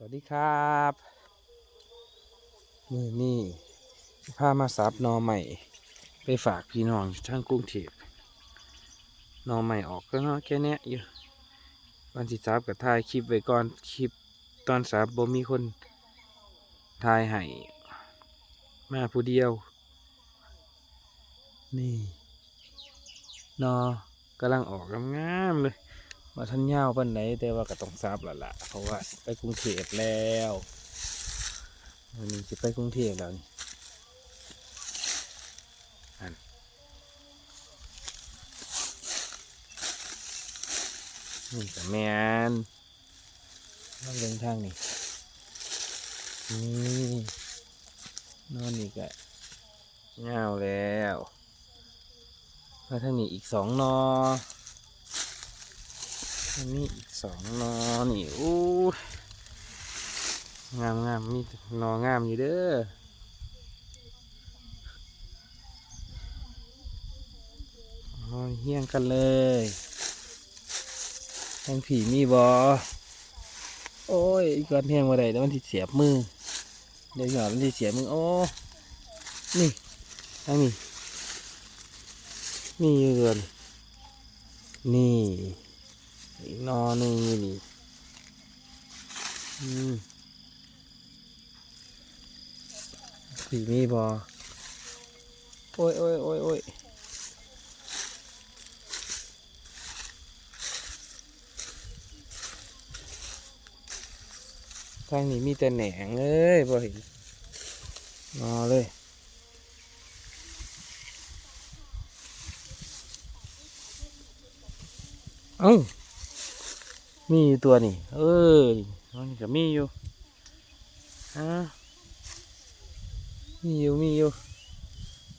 สวัสดีครับมือนี่พามาซับนอใหม่ ไปฝากพี่น้องทางกรุงเทพนอใหม่ออกก็นาะแค่เนี้ยอยู่วันที่ซับกับถ่ายคลิปไว้ก่อนคลิปตอนซับบ่มีคนถ่ายให้มาผู้เดียว นี่นอกำลังออกงามเลย มาทันยาวปันไหนแต่ว่าก็ต้องทราบล้วล่ะเพราะว่าไปกรุงเทพแล้ววันนี้จะไปกรุงเทพแล้วนี่อันนี่กับแมนมาเดินทางนี่นี่นอนนี่ก็เงาวแล้วมาทางนี้อีกสองนอ อันนี้อีกสองนอนี่อู้งามงามมีนองามอยู่เด้ออ๋อเฮี้ยงกันเลยแทงผีมีบอโอ้ยอีกก่อนแทงมาได้แล้วมันที่เสียบมือเดี๋ยวหน่อยมันที่เสียบมือโอ้นี่ทางนี้นี่อยู่เรือนนี่ อีกนอหนึ่งนี่นี่อืมสีมีบอโอ้ยโอ้ยโอ้ยโอ้ยทางนี้มีแต่แหนงเอ้ยบ่เห็นนอเลยเอ้า มีอยู่ตัวนี่ เออมันก็มีอยู่ฮะมีอยู่มีอยู่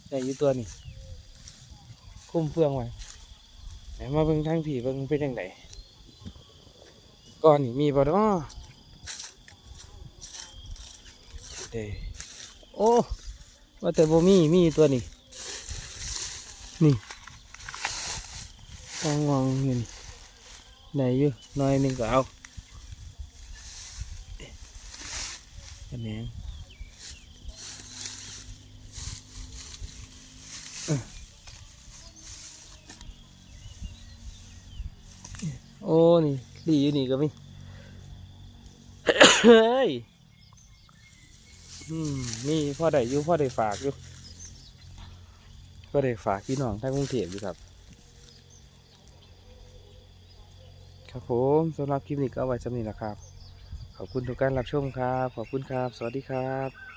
ได้อยู่ตัวนี่คุ้มเฟืองไว้ไหนมาเบิ่งทางผีเบิ่งเป็นยังไงก่อนนี่มีบ่เนาะเด้โอ้ว่าแต่บ่มีมีอยู่ตัวนี่นี่วางวางๆอยู่นี่ นอยู่น้อยหนึ่งก็เอาคะแนนเอ้โอ้ นี่ดีอยู่นี่ก็มีเฮ้ยอืมนี่พ่อได้อยู่พ่อได้ฝากอยู่ ก็ได้ฝากพี่น้องทางกรุงเทพอยู่ครับ ครับผมสำหรับคลิปนี้ก็เอาไว้สำนี้แหละครับ ขอบคุณทุกการรับชมครับ ขอบคุณครับ สวัสดีครับ